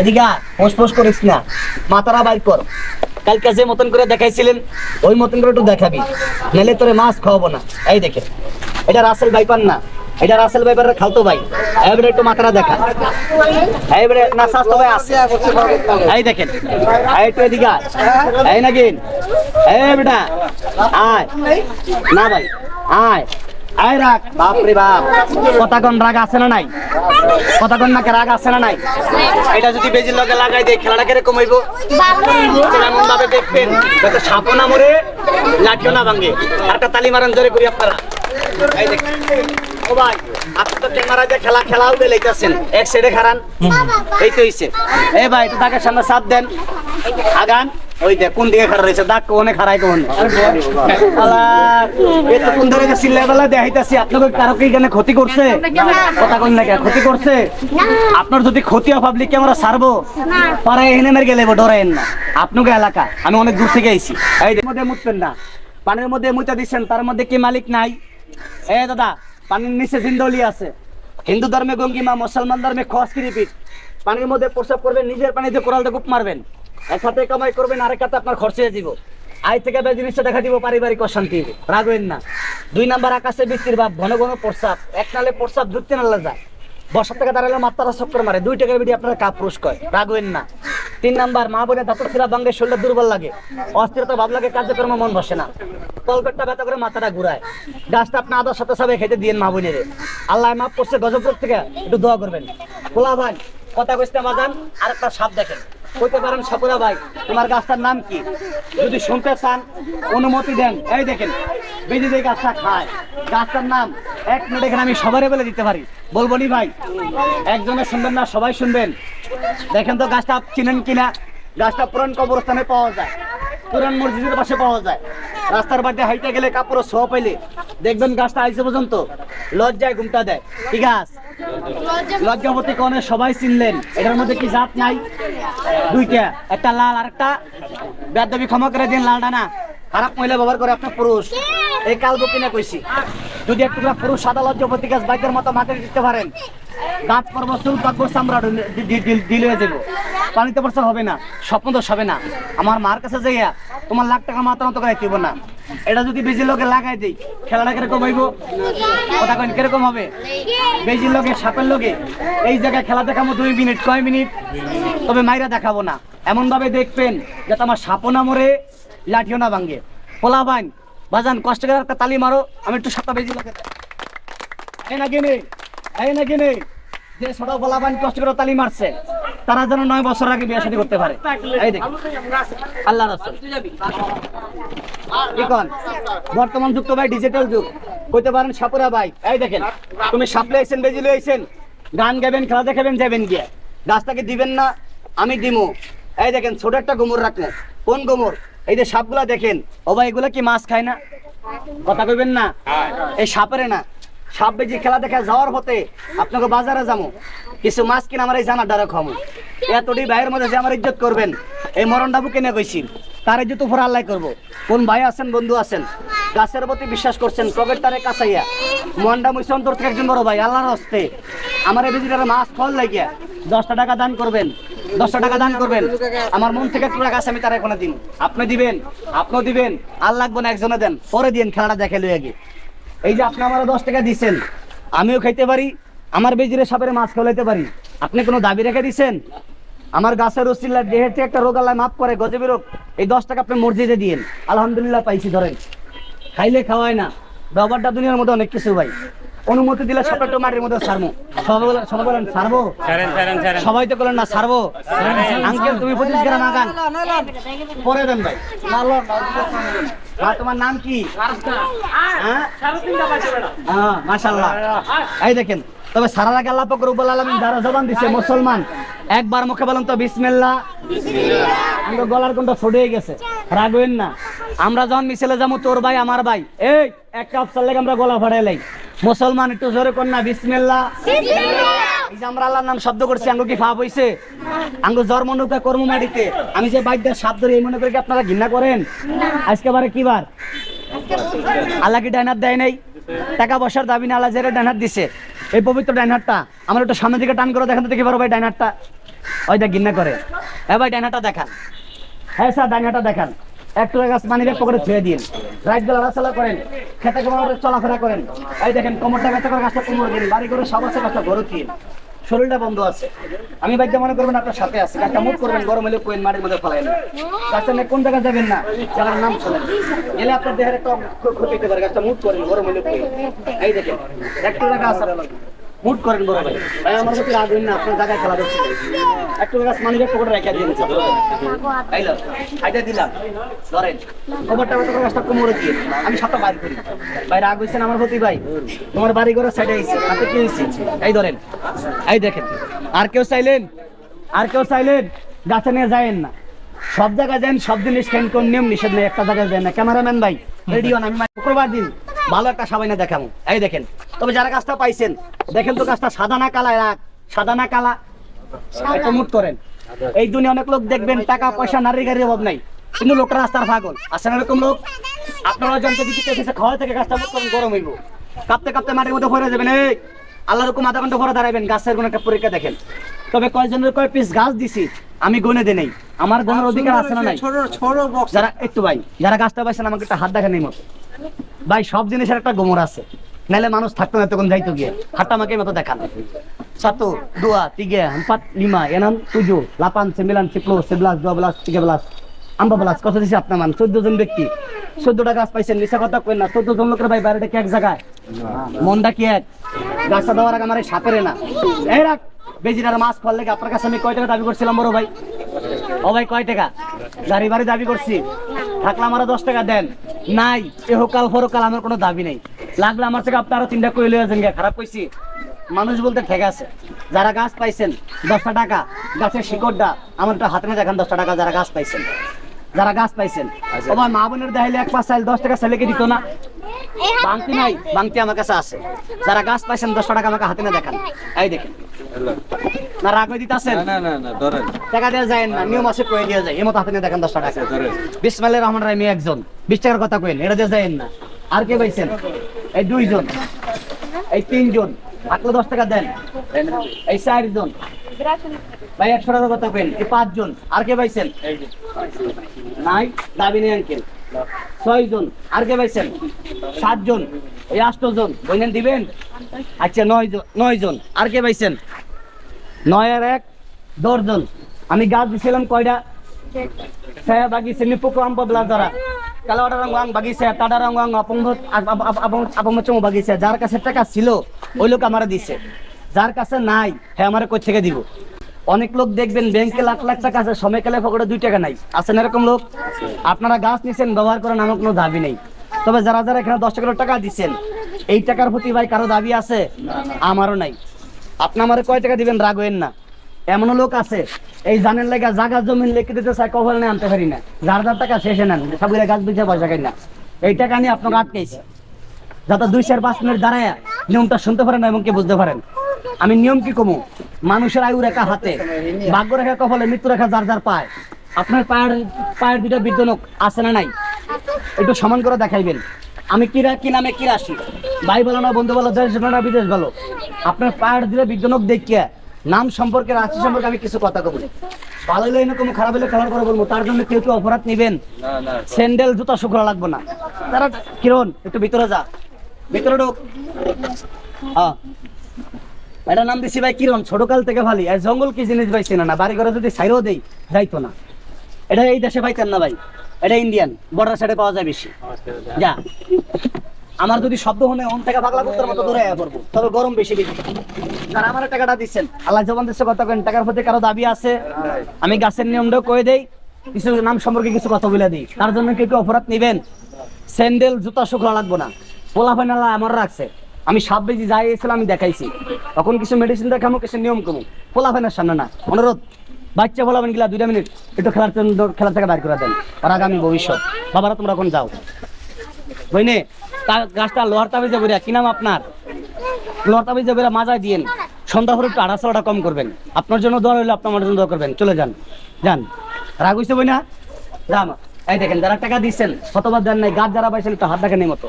এদিকে ফোঁস করিস না। মাথারা বাইর কর। কালকে যে মতন করে দেখাইছিলেন, ওই মতন করে একটু দেখাবি। নাহলে তোরে মাছ খাওয়াবো না। এই দেখে, এটা রাসেল ভাইপার না। এটা রাসেল ভাইপারের খালতো ভাই। এবারে একটু মাথাটা দেখা। এবারে না, স্বাস্থ্য ভাই আছে। এই দেখেন একটু এদিকে এই নাকি এই বেটা, আয়। না ভাই, আয়। আয় রাখ বাপ রে বাপ। কতক্ষণ রাগ আছে না নাই? কতক্ষণ নাকি রাগ আছে না নাই? এটা যদি বেজির লগে লাগাই দেয়, খেলাটা কীরকম হইব? এমন ভাবে দেখবেন, যাতে সাপও না মরে, লাঠিও না ভাঙে। একটা তালি মারান, জোরে করি আপনারা। এই দেখেন। ও ভাই, আপনি তো ক্যামেরা দিয়ে খেলা খেলাও দিয়ে লেগেছেন এক সাইডে খারান এই তো হইছে। এ ভাই, একটু তাকে সামনে সাপ দেন। আগান। ওই দেখ কোন দিকে খারাপ রয়েছে? দাগ কোনে খারাই কোন? কোন দেখাইতাছি আপনাকে কারও কি এখানে ক্ষতি করছে? কথা কোন নাকি ক্ষতি করছে? আপনার যদি ক্ষতি হয় পাবলিক ক্যামেরা সারবো পারে এখানে মেরে গেলে ডরাইন না। আপনাকে এলাকা আমি অনেক দূর থেকে আইছি। এই মধ্যে মুতবেন না। পানির মধ্যে মুতা দিচ্ছেন তার মধ্যে কি মালিক নাই? এ দাদা পানির নিচে জিন্দলি আছে। হিন্দু ধর্মে গঙ্গিমা মুসলমান ধর্মে খোয়াজ কিরিপিট পানির মধ্যে প্রস্রাব করবেন নিজের পানিতে কোরালতে গুপ মারবেন। এক হাতে কামাই করবেন, আরেক হাতে আপনার খরচে দিব আই থেকে বে জিনিসটা দেখা দিব, পারিবারিক অশান্তি। রাগবেন না। দুই নাম্বার আকাশে বৃষ্টির ভাব, ঘন ঘন প্রস্রাব। এক নালে প্রস্রাব ধরতে নালে যায়। বসার থেকে দাঁড়ালে মাত্রারা চক্কর মারে। দুই টাকার আপনারা কাপ পুরুষ কয় রাগবেন না। তিন নাম্বার, মা বোনের দাঁতর ছিলা বাঙ্গে শরীরটা দুর্বল লাগে। অস্থিরতা ভাব লাগে, কার্যক্রম মন বসে না। কলকাটটা ব্যথা করে মাথাটা ঘুরায়। গাছটা আপনি আদার সাথে সাথে খেতে দিয়ে মা বোনের। আল্লাহ মাফ করছে গজবপুর থেকে একটু দোয়া করবেন। খোলা ভাই কথা কইতে বাজান আর একটা সাপ দেখেন। কইতে পারেন সাপুরা ভাই, তোমার গাছটার নাম কি? যদি শুনতে চান, অনুমতি দেন। এই দেখেন বেজি যে গাছটা খায়, গাছটার নাম এক মিনিট এখানে আমি সবারই বলে দিতে পারি। বলব নি ভাই? একজনে শুনবেন না, সবাই শুনবেন। দেখেন তো গাছটা চিনেন কিনা? গাছটা পুরান কবরস্থানে পাওয়া যায়। পুরান মসজিদের পাশে পাওয়া যায়। রাস্তার বাড়িতে হাইতে গেলে কাপড় ছ পাইলে দেখবেন গাছটা আইসে পর্যন্ত লজ্জায় ঘুমটা দেয়। কি গাছ? লজ্জাপতি কনে সবাই চিনলেন? এটার মধ্যে কি জাত নাই? দুইটা, একটা লাল আর একটা বেদবি ক্ষমা করে দিন, লালটা না। খারাপ মহিলা ব্যবহার করে আপনার পুরুষ। এই কালবো কিনে কইছি। যদি একটু পুরুষ সাদা লজ্জাপতি গাছ, বাইকের মতো মাথায় দিতে পারেন। দাঁত পর্ব, চুল পাকবো চামড়া ডিল হয়ে যাব। পানিতে বর্ষা হবে না, স্বপ্ন দোষ হবে না। আমার মার কাছে যাইয়া তোমার লাখ টাকা মাত্রা মতো করে দিব না। এটা যদি বেজি লোকে লাগাই দিই, খেলাটা কীরকম হইব? কথা কেন কীরকম হবে? বেজির লোকে, সাপের লোকে, এই জায়গায় খেলা দেখাবো দুই মিনিট, কয় মিনিট? তবে মাইরা দেখাবো না। এমন ভাবে দেখবেন যাতে আমার সাপও না মরে, লাঠিও না ভাঙ্গে পোলা বাইন বাজান, কষ্ট করে একটা তালি মারো, আমি একটু সাপটা বেজি লোকে। এই না কিনে এই না কিনে যে ছোট পোলা বাইন কষ্ট করে তালি মারছে, তারা যেন নয় বছর আগে বিয়ে শাদী করতে পারে। এই দেখ। আল্লাহ রাসূল। বর্তমান যুগ তো ভাই ডিজিটাল যুগ। কইতে পারেন সাপুরা ভাই। এই দেখেন, তুমি সাপলে আইছেন বেজিলে আইছেন, গান গাবেন খেলা দেখাবেন যাবেন গিয়ে। গাছটাকে দিবেন না, আমি দিমু। এই দেখেন, ছোট একটা গোমর রাখলেন। কোন গোমর? এই যে সাপগুলা দেখেন, ও ভাই, এগুলা কি মাছ খায় না? কথা কইবেন না? এই সাপেরে না। সাপ বেজি খেলা দেখা যাওয়ার পথে আপনাকে বাজারে যাব কিছু মাছ কিনা আমার এই জানার দ্বারা খামো। এতটি ভাইয়ের মধ্যে যে আমার ইজ্জত করবেন, এই মরণটাবু কিনে কইছি তার ইজ্জত উপর আল্লাহ করব। কোন ভাই আছেন, বন্ধু আছেন? গাছের প্রতি বিশ্বাস করছেন প্রবেট তারে কাছাইয়া? মন্ডা মুছে অন্তর থেকে একজন বড় ভাই, আল্লাহর হস্তে। আমার এই মাছ ফল লাগিয়া দশটা টাকা দান করবেন, দশটা টাকা দান করবেন। আমার মন থেকে একটু টাকা আছে আমি তারা এখানে দিন। আপনি দিবেন, আপনিও দিবেন, আর লাগবে না, একজনে দেন। পরে দিন খেলাটা দেখে লই আগে এই যে আপনি আমার দশ টাকা দিচ্ছেন আমিও খাইতে পারি, আমার বেজিরে সাপের মাছ খাওয়াইতে পারি। আপনি কোনো দাবি রেখে দিচ্ছেন আমার গাছের উচিল্লা যেহেতু একটা রোগ আল্লাহ মাফ করে গজবি রোগ এই দশ টাকা আপনি মসজিদে দিয়েন আলহামদুলিল্লাহ পাইছি ধরেন খাইলে খাওয়ায় না ব্যবহারটা দুনিয়ার মধ্যে অনেক কিছু ভাই অনুমতি দিলে সব একটু মাটির মধ্যে সারবো সবাই বলেন সারবো সবাই তো বলেন না সারবো আঙ্কেল তুমি পঁচিশ গ্রাম আগান পরে দেন ভাই আর তোমার নাম কি হ্যাঁ? হ্যাঁ, মাশাআল্লাহ। এই দেখেন তবে সারা আগে আল্লাহ পাক রব্বুল আলামিন যারা জবান দিছে মুসলমান একবার মুখে বলেন তো বিসমিল্লাহ। আমরা গলার কোনটা ছড়ে গেছে। রাগবেন না। আমরা যখন মিছিলে যাব তোর ভাই আমার ভাই এই এক কাপ চাল আমরা গলা ফাড়াইলাই মুসলমান একটু জোরে কর না বিসমিল্লাহ। এই যে আমরা আল্লাহর নাম শব্দ করছি আঙ্গু কি ফাপ হইছে? আঙ্গু জন্ম নৌকা কর্ম মাটিতে। আমি যে বাইকদার সাপ ধরে এই মনে করি কি আপনারা ঘৃণা করেন? আজকে বারে কি বার? আল্লাহ কি ডাইনার দেয় নাই? টাকা পয়সার দাবি না আল্লাহ জেরে ডাইনার দিছে। এই পবিত্র ডাইনারটা আমার একটু সামনের দিকে টান করে দেখেন তো দেখি পারো ভাই ডাইনারটা। ওই গিন্না করে। হ্যাঁ ভাই দেখান। হ্যাঁ স্যার, ডাইনাটা দেখান। একটু গাছ পানি ব্যাগ পকেটে ছুঁয়ে দিন। রাইট বেলা রাস্তা করেন। খেতে কোমরে চলাফেরা করেন। এই দেখেন, কোমরটা ব্যথা করে গাছটা কোমর দিন বাড়ি করে সব আছে গাছটা গরু কিন শরীরটা বন্ধ আছে। আমি বাইকে মনে করবেন আপনার সাথে আছে। গাছটা মুখ করবেন, গরম হলে কোয়েন মাটির মধ্যে ফেলাইন গাছটা নিয়ে কোন জায়গায় যাবেন না? জায়গার নাম শোনেন। গেলে আপনার দেহের একটা ক্ষ- ক্ষতি হতে পারে। গাছটা মুখ করেন গরম হলে কোয়েন। এই দেখেন, একটু টাকা আছে মুট করেন বড় ভাই। ভাই, আমার প্রতি রাগ না, আপনার জায়গায় খেলা দেখছি। একটু গাছ মানি ব্যাগ পকেটে রেখে আইলো আইটা দিলাম। ধরেন খবরটা করে গাছটা কোমরে দিয়ে। আমি সবটা বাইর করি। ভাই, রাগ হইছেন আমার প্রতি, ভাই? তোমার বাড়ি ঘরের সাইডে আইছে, হাতে কি হইছে? এই ধরেন, এই দেখেন। আর কেউ চাইলেন, আর কেউ চাইলেন, গাছে নিয়ে যায়েন না। সব জায়গায় যান সব জিনিস কেন কোন নিয়ম নিষেধ নেই, একটা জায়গায় যান না। ক্যামেরাম্যান ভাই রেডিও আমি শুক্রবার দিন। ভালো একটা সবাই না দেখাবো। এই দেখেন তবে যারা গাছটা পাইছেন দেখেন তো গাছটা সাদা না কালা রাখ সাদা না কালা? একটা মুট করেন। এই দুনিয়া অনেক লোক দেখবেন টাকা পয়সা নারী গাড়ির অভাব নাই। কিন্তু লোকরা রাস্তার পাগল। আসেন এরকম লোক আপনারা যন্ত্র দিতে এসে খাওয়া থেকে গাছটা মুট করেন গরম হইব। কাঁপতে কাঁপতে মাটির মধ্যে পড়ে যাবেন এই আল্লাহ রকম আধা ঘণ্টা পরে দাঁড়াবেন গাছের কোনো একটা পরীক্ষা দেখেন। তবে কয়জনের কয় পিস গাছ দিছি আমি গনে দে নেই। আমার গণের অধিকার আছে না নাই? যারা একটু ভাই যারা গাছটা পাইছেন আমাকে একটা হাত দেখেন এই মতো ভাই, সব জিনিসের একটা গোমর আছে। নাহলে মানুষ থাকতো না তখন যাইতো গিয়ে। হাতটা আমাকে মতো দেখান। satu dua tiga empat lima enam tujuh delapan sembilan sepuluh sebelas dua belas tiga belas আম্বা বেলাস কত দিছে আপনার মান। চোদ্দ জন ব্যক্তি। চোদ্দটা গাছ পাইছেন নিশা কথা কই না। চোদ্দ জন লোকের ভাই বাইরেটা কি এক জায়গায়। মনটা কি এক? গাছটা দেওয়ার আগে আমার সাপেরে না। এই রাখ বেজিনার মাছ ফল লেগে আপনার কাছে আমি কয় টাকা দাবি করছিলাম বড় ভাই? ও ভাই কয় টাকা? গাড়ি বাড়ি দাবি করছি থাকলে আমার দশ টাকা দেন। নাই এহকাল ফরকাল আমার কোনো দাবি নেই। লাগলে আমার থেকে আপনি আরও তিনটা কইলে আছেন গে খারাপ কইছি? মানুষ বলতে ঠিক আছে। যারা গাছ পাইছেন দশটা টাকা গাছের শিকড়টা আমার একটা হাতে না দেখান দশটা টাকা যারা গাছ পাইছেন। যারা গাছ পাইছেন ও ভাই মা বোনের দেখাইলে এক পাঁচ চাইল দশ টাকা ছেলেকে দিত না। বাংতি নাই বাংতি আমার কাছে আছে। যারা গাছ পাইছেন দশটা টাকা আমাকে হাতে না দেখান। এই দেখেন। না রাগ হয়ে দিতেছেন? না না না ধরেন। টাকা দেওয়া যায় না নিয়ম আছে কয়ে দেওয়া যায় এর মতো হাতে নিয়ে দেখেন দশটা টাকা। ধরেন। বিসমাইলের রহমান রায় মেয়ে একজন। বিশ টাকার কথা কইন এটা দেওয়া যায় না। আর কে পাইছেন এই দুইজন। এই তিনজন। থাকলে দশ টাকা দেন। এই চারজন। ভাই একশো টাকার কথা কইন এই পাঁচজন। আর কে পাইছেন? নাই দাবি নেই আঙ্কেল। ছয়জন। আর কে পাইছেন? সাতজন। এই আষ্টজন। বইনেন দিবেন? আচ্ছা নয় জন নয় জন আর কে পাইছেন? নয় আর এক দশজন। আমি গাছ দিছিলাম কয়টা? saya bagi sini pukul empat belas darah. Kalau ada orang uang bagi saya, tak ada orang uang saya. যার কাছে টাকা ছিল ওই লোক আমার দিছে। যার কাছে নাই হ্যাঁ আমার কই থেকে দিব? অনেক লোক দেখবেন ব্যাংকে লাখ লাখ টাকা আছে সময়কালে পকেটে দুই টাকা নাই। আছেন এরকম লোক? আপনারা গাছ নিছেন ব্যবহার করেন আমার কোনো দাবি নেই। তবে যারা যারা এখানে দশ টাকা টাকা দিচ্ছেন এই টাকার প্রতি ভাই কারও দাবি আছে? আমারও নাই। আপনি আমার কয় টাকা দিবেন? রাগ হইন না। এমন লোক আছে, এই জানের লেগা জাগা জমিন লিখে দিতে চায়, কখন আনতে পারি না। যার যার টাকা শেষে নেন সবগুলো গাছ বিছে পয়সা খাই না। এই টাকা নিয়ে আপনাকে আটকেছি যাতে দুই চার পাঁচ মিনিট দাঁড়ায় নিয়মটা শুনতে পারেন এবং কি বুঝতে পারেন। আমি নিয়ম কি কমু? মানুষের আয়ু রেখা হাতে, ভাগ্য রেখা কপালে মৃত্যু রেখা যার যার পায়। আপনার পায়ের পায়ের দুটো বিদ্যনক আছে না নাই? একটু সমান করে দেখাইবেন। আমি কি রা- কি নামে কি রাশি ভাই বলো না, বন্ধু বলো, দেশ বলো না, বিদেশ বলো। আপনার পায়ের দিলে বিজ্ঞানক দেখিয়া নাম সম্পর্কে রাশি সম্পর্কে আমি কিছু কথা কবো ভালো হলে এরকম খারাপ হলে খেলার করে বলব তার জন্য কেউ কেউ অপরাধ নেবেন। স্যান্ডেল জুতা শুকনো লাগবে না। তারা কিরণ একটু ভিতরে যা। ভিতরে ঢোক। হ্যাঁ এটা নাম দিছি ভাই কিরণ ছোটকাল থেকে ভালি। আর জঙ্গল কি জিনিস ভাই চেনা না। বাড়ি ঘরে যদি সাইরও দেই যাইতো না। এটা এই দেশে পাইতেন না ভাই। এটা ইন্ডিয়ান। বর্ডার সাইডে পাওয়া যায় বেশি। যা। আমার যদি শব্দ হনে অন থেকে পাগলা কুত্তার মতো আয়া পড়ব, তবে গরম বেশি বেশি যারা আমার টাকাটা দিচ্ছেন। আল্লাহ জবান দিচ্ছে, কথা কেন টাকার প্রতি কারও দাবি আছে? আমি গাছের নিয়মটাও কয়ে দেই, কিছু নাম সম্পর্কে কিছু কথা বলে দিই। তার জন্য কেউ কেউ অপরাধ নেবেন। স্যান্ডেল, জুতা শুকনো লাগবো না। পোলা ফাইনালা আমার রাখছে। আমি সাপ বেজি যাই এসেছিলাম আমি দেখাইছি। তখন কিছু মেডিসিন দেখামো, কিছু নিয়ম কমু। পোলা ফাইনার সামনে না। অনুরোধ, বাচ্চা বলাবেন গিলা দুইটা মিনিট একটু খেলার জন্য খেলা থেকে বাইর করে দেন। আর আগামী ভবিষ্যৎ। বাবারা, তোমরা এখন যাও। বুঝনে তার গাছটা লোহার তাবিজে বেরিয়া কি নাম আপনার? লোহার তাবিজে বেরিয়া মাজায় দিয়েন। সন্ধ্যা করে একটু আড়াশোটা কম করবেন। আপনার জন্য দোয়া হইলে আপনার জন্য দোয়া করবেন। চলে যান। যান। রাগ হইছে বই না এই দেখেন, যারা টাকা দিচ্ছেন কতবার দেন নাই। গাছ যারা পাইছেন, একটু হাত দেখেন মতো।